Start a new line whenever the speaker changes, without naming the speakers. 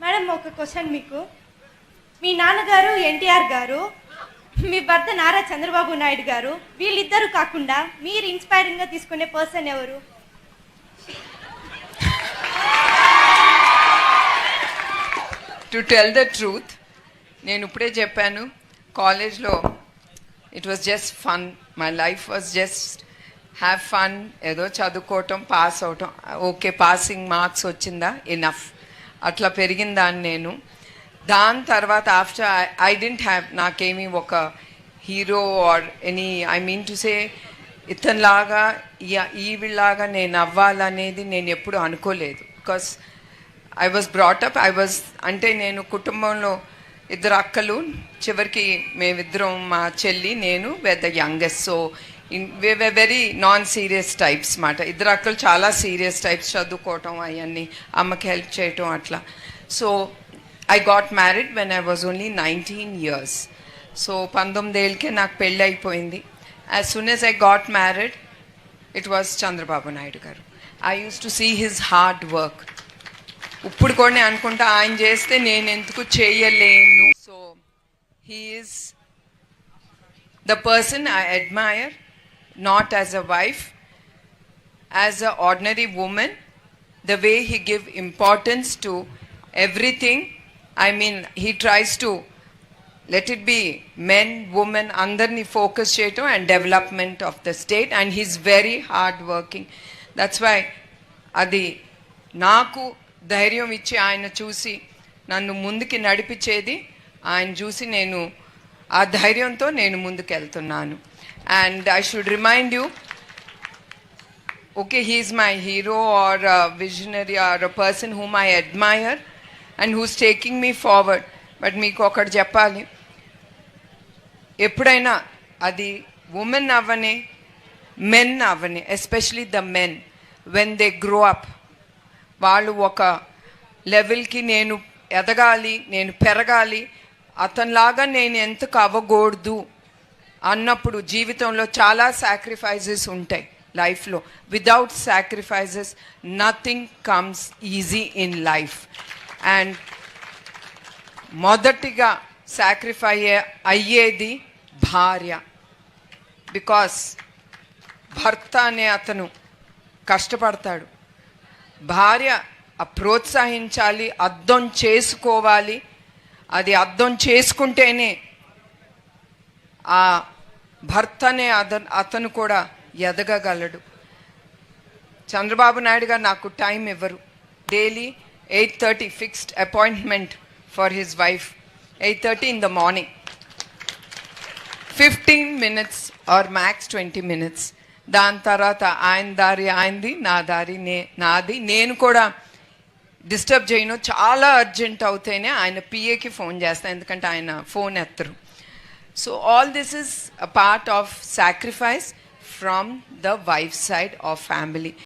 Madam ఒక question మీకు. మీ నాన్నగారు ఎన్టీఆర్ గారు మీ భర్త నారా చంద్రబాబు నాయుడు గారు వీళ్ళిద్దరూ కాకుండా మీరు ఇన్స్పైరింగ్గా తీసుకునే పర్సన్ ఎవరు?
టు టెల్ ద ట్రూత్ నేను ఇప్పుడే చెప్పాను కాలేజ్లో it was just fun my life was just have fun ఏదో చదువుకోవటం పాస్ అవటం ఓకే పాసింగ్ మార్క్స్ వచ్చిందా? ఇనఫ్ అట్లా పెరిగిందాన్ని నేను. దాని తర్వాత ఆఫ్టర్ ఐ డెంట్ హ్యావ్ నాకేమీ ఒక hero or any I mean to say ఇతనిలాగా ఈ- ఈవిలాగా నేను అవ్వాలనేది నేను ఎప్పుడు అనుకోలేదు. Because I was brought up I was అంటే నేను కుటుంబంలో ఇద్దరు అక్కలు చివరికి మేమిద్దరం మా చెల్లి నేను పెద్ద youngest so very non serious types మాట. ఇద్దరు అక్కలు చాలా సీరియస్ టైప్స్ చదువుకోవటం అవన్నీ అమ్మకి హెల్ప్ చేయటం అట్లా. So I got married when I was only nineteen years so పంతొమ్మిదేళ్ళకే నాకు పెళ్ళి అయిపోయింది. As soon as I got married it was Chandrababu Naidu గారు. I use to see his hard work ఇప్పుడు కూడా నేను అనుకుంటా ఆయన చేస్తే నేను ఎందుకు చేయలేను? So he's the person I admire not as a wife as a ordinary women the way he give importance to everything I mean he tries to let it be men women అందరినీ focus చేయటం and development of the state and he's very hard working that's why అది నాకు ధైర్యం ఇచ్చి ఆయన చూసి నన్ను ముందుకి నడిపించేది ఆయన చూసి నేను ఆ ధైర్యంతో నేను ముందుకెళ్తున్నాను. And I should remind you okay he's my hero or visionary or a person whom I admire and who's taking me forward but మీకు ఒకటి చెప్పాలి. ఎప్పుడైనా అది ఉమెన్ అవ్వని మెన్ అవ్వని especially the men when they grow up వాళ్ళు ఒక లెవెల్కి నేను ఎదగాలి నేను పెరగాలి అతనిలాగా నేను ఎంతకు అవ్వకూడదు అన్నప్పుడు జీవితంలో చాలా సాక్రిఫైజెస్ ఉంటాయి లైఫ్లో. Without sacrifices nothing comes easy in life and మొదటిగా సాక్రిఫై అయ్యేది భార్య. బికాస్ భర్త అనే అతను కష్టపడతాడు. భార్య ప్రోత్సహించాలి అర్థం చేసుకోవాలి అది అర్థం చేసుకుంటేనే ఆ భర్తనే అద అతను కూడా ఎదగగలడు. చంద్రబాబు నాయుడు గారు నాకు టైం ఇవ్వరు. Daily eight thirty fixed appointment for his wife. Eight thirty in the morning. Fifteen minutes or max twenty minutes. దాని తర్వాత ఆయన దారి ఆయనది నా దారి నే నాది. నేను కూడా డిస్టర్బ్ చేయను. చాలా అర్జెంట్ అవుతేనే ఆయన పిఏకి ఫోన్ చేస్తాను ఎందుకంటే ఆయన phone ఎత్తరు. So all this is a part of sacrifice from the wife side of family